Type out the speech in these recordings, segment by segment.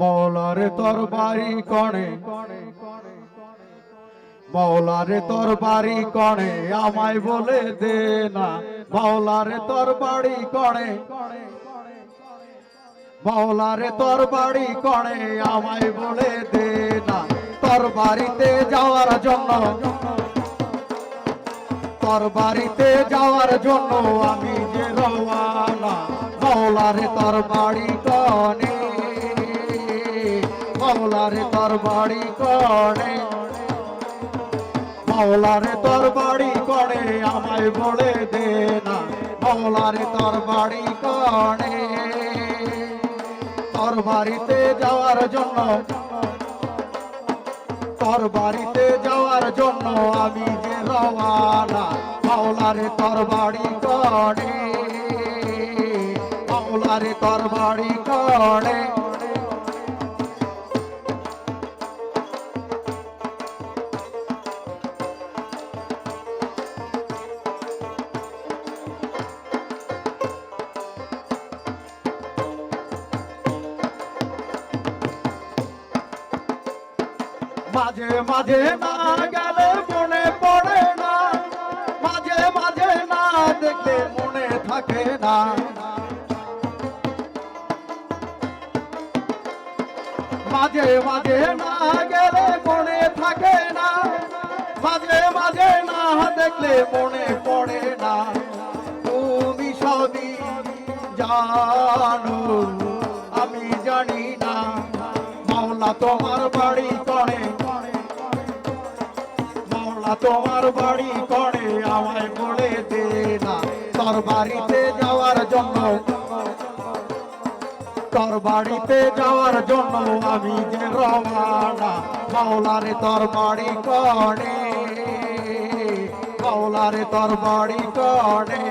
মৌলারে তোর বাড়ি কণে মৌলারে তোর বাড়ি কণে আমায় বলে দে না। মৌলারে তোর বাড়ি কণে মৌলারে তোর বাড়ি কণে আমায় বলে দে না। তোর বাড়িতে যাওয়ার জন্য তোর বাড়িতে যাওয়ার জন্য আমি যে রওয়ানা। মৌলারে তোর বাড়ি কনে। মৌলারে তোর বাড়ি কনে মৌলারে তোর বাড়ি করে, আমায় বলে দে না। মৌলারে তোর বাড়ি কনে তোর বাড়িতে যাওয়ার জন্য তোর বাড়িতে যাওয়ার জন্য আমি যে রওয়ানা, মাওলারে তোর বাড়ি করে। মাওলারে তোর বাড়ি করে। মাঝে মাঝে না গেলে মনে পড়ে না। মাঝে মাঝে না দেখলে মনে থাকে না। মাঝে মাঝে না গেলে মনে থাকে না। মাঝে মাঝে না দেখলে মাওলা তোমার বাড়ি করে মাওলা তোমার বাড়ি করে আমায় বলে দে না। তোর বাড়িতে যাওয়ার জন্য তোর বাড়িতে যাওয়ার জন্য আমি যে রওয়ানা মাওলারে তোর বাড়ি করে মাওলারে তোর বাড়ি করে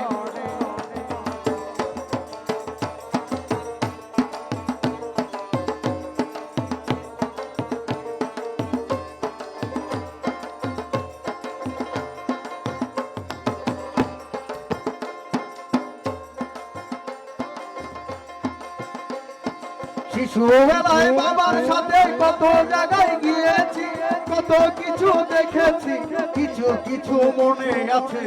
শিশুবেলায় বাবার সাথে কত জায়গায় গিয়েছি, কত কিছু দেখেছি, কিছু কিছু মনে আছে।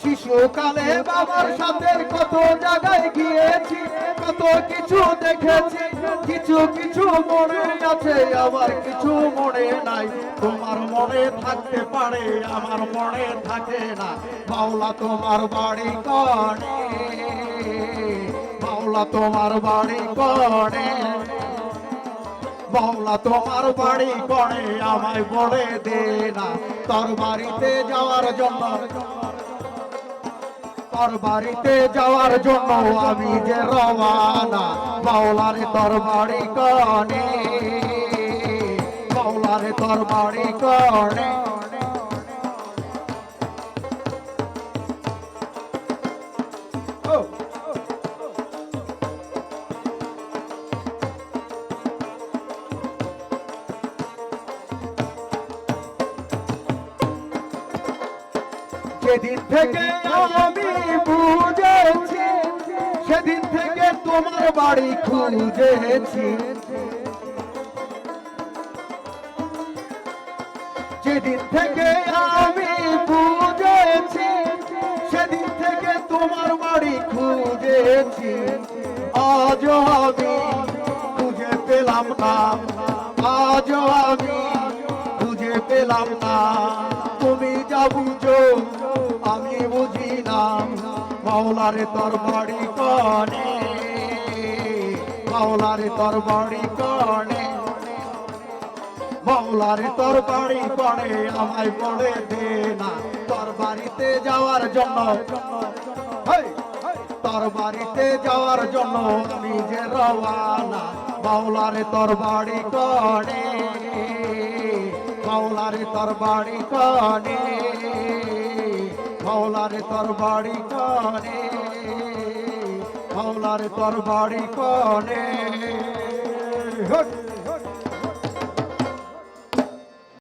শিশুকালে বাবার সাথে কত জায়গায় গিয়েছি, কত কিছু দেখেছি, কিছু কিছু মনে আছে, আবার কিছু মনে নাই। তোমার মনে থাকতে পারে, আমার মনে থাকে না। মাওলা তোমার বাড়ি করে মাওলা তোমার বাড়ি করে বাংলা তোমার বাড়ি করে আমায় বলে দে না। তোর বাড়িতে যাওয়ার জন্য, তোর বাড়িতে যাওয়ার জন্য আমি যে রওয়ানা, বাউলারে তোর বাড়ি কনে। বাউলারে তোর বাড়ি কনে। যেদিন থেকে আমি বুঝেছি, সেদিন থেকে তোমার বাড়ি খুঁজেছি। যেদিন থেকে আমি বুঝেছি, সেদিন থেকে তোমার বাড়ি খুঁজেছি। আজও আমি খুঁজে পেলাম না আজও আমি খুঁজে পেলাম না। মাওলারে তোর বাড়ি কনে, মাওলারে তোর বাড়ি কনে। মাওলারে তোর বাড়ি করে আমায় বলে দে না তোর বাড়িতে যাওয়ার জন্য। তোর বাড়িতে যাওয়ার জন্য আমি যে রওয়ানা, মাওলারে তোর বাড়ি করে মাওলারে তোর বাড়ি করে মাওলারে তোর বাড়ি করে মাওলার তোর বাড়ি করে